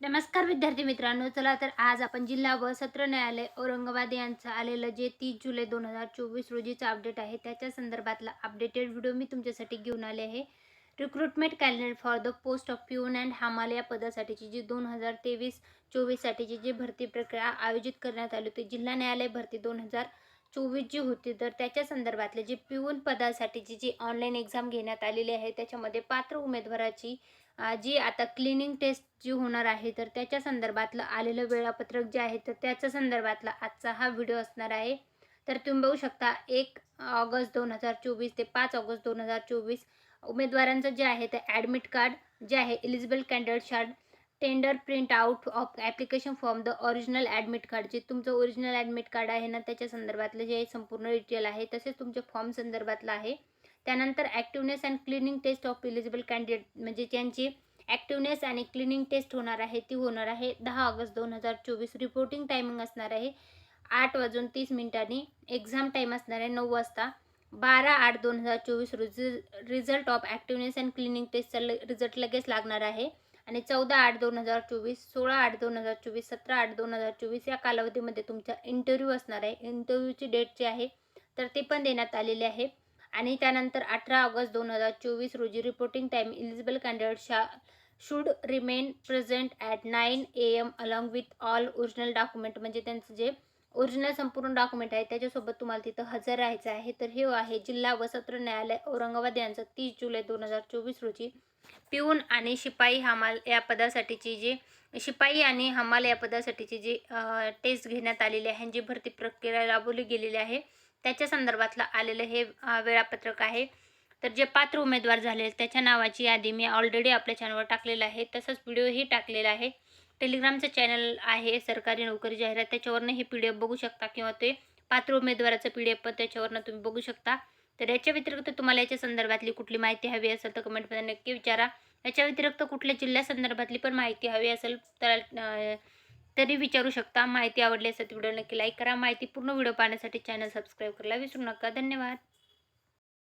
नमस्कार विद्यार्थी मित्रांनो चला तर आज आपण जिल्हा व सत्र न्यायालय औरंगाबाद यांचं आलेलं जे तीस जुलै दोन हजार चोवीस रोजीचं अपडेट आहे त्याच्या संदर्भातला अपडेटेड व्हिडिओ मी तुमच्यासाठी घेऊन आले आहे. Recruitment calendar for the post of peon and हामाल या पदासाठीची जी दोन हजार तेवीस चोवीससाठीची जी भरती प्रक्रिया आयोजित करण्यात आली होती जिल्हा न्यायालय भरती दोन हजार चोवीस जी होती तर त्याच्या संदर्भातले जे पिऊन पदासाठीची जी ऑनलाईन एक्झाम घेण्यात आलेली आहे त्याच्यामध्ये पात्र उमेदवाराची जी आता क्लिनिंग टेस्ट जी होणार आहे तर त्याच्या संदर्भातलं आलेलं वेळापत्रक जे आहे तर त्याच्या संदर्भातला आजचा हा व्हिडिओ असणार आहे. तर तुम्ही बघू शकता एक ऑगस्ट दोन हजार चोवीस ते पाच ऑगस्ट दोन हजार चोवीस उमेदवारांचं जे आहे ते ॲडमिट कार्ड जे आहे eligible candidate should tender print out of application form the original admit card जे तुमचं ओरिजिनल ॲडमिट कार्ड आहे ना त्याच्या संदर्भातलं जे संपूर्ण डिटेल आहे तसेच तुमच्या फॉर्म संदर्भातलं आहे. त्यानंतर activeness and cleaning test of eligible candidate म्हणजे ज्यांची ॲक्टिवनेस आणि क्लिनिंग टेस्ट होणार आहे ती होणार आहे दहा ऑगस्ट दोन हजार चोवीस. रिपोर्टिंग टायमिंग असणार आहे आठ वाजून तीस मिनिटांनी. एक्झाम टाईम असणार आहे नऊ वाजता. बारा आठ दोन हजार चोवीस रोजी result of activeness and cleaning टेस्टचा result लगेच लागणार आहे. आणि चौदा आठ दोन हजार चोवीस सोळा आठ दोन हजार चोवीस सतरा आठ दोन हजार चोवीस या कालावधीमध्ये तुमचा इंटरव्ह्यू असणार आहे. इंटरव्ह्यूची डेट जी आहे तर ते पण देण्यात आलेली आहे. आणि त्यानंतर अठरा ऑगस्ट दोन हजार चोवीस रोजी रिपोर्टिंग टाईम इलिजिबल कॅन्डिडेट शा should remain present at nine A M along with all original document म्हणजे त्यांचं जे ओरिजिनल संपूर्ण डॉक्युमेंट आहे. त्याच्यासोबत तुम्हाला तिथं हजर राहायचं आहे. तर हे आहे जिल्हा व सत्र न्यायालय औरंगाबाद यांचं तीस जुलै दोन हजार चोवीस रोजी. पिऊन आणि शिपाई हमाल या पदासाठीची जी शिपाई आणि हमाल या पदासाठीची जी टेस्ट घेण्यात आलेली आहे. जी भरती प्रक्रिया राबवली गेलेली आहे. त्याच्या संदर्भातलं आलेलं हे वेळापत्रक आहे. तर जे पात्र उमेदवार झाले त्याच्या नावाची यादी मी ऑलरेडी आपल्या चॅनलवर टाकलेलं आहे. तसंच व्हिडिओही टाकलेला आहे. टेलिग्रामचं चॅनल आहे सरकारी नोकरी जाहिरात त्याच्यावरनं हे पी डी एफ बघू शकता किंवा ते पात्र उमेदवाराचं पी डी एफ पण त्याच्यावरनं तुम्ही बघू शकता. तर याच्या व्यतिरिक्त तुम्हाला याच्या संदर्भातली कुठली माहिती हवी असेल तर कमेंटमध्ये नक्की विचारा. याच्या व्यतिरिक्त कुठल्या जिल्ह्यासंदर्भातली पण माहिती हवी असेल तर तरी विचारू शकता. माहिती आवडली असेल तर व्हिडिओ नक्की लाईक करा. माहिती पूर्ण व्हिडिओ पाहण्यासाठी चॅनल सबस्क्राईब करायला विसरू नका. धन्यवाद.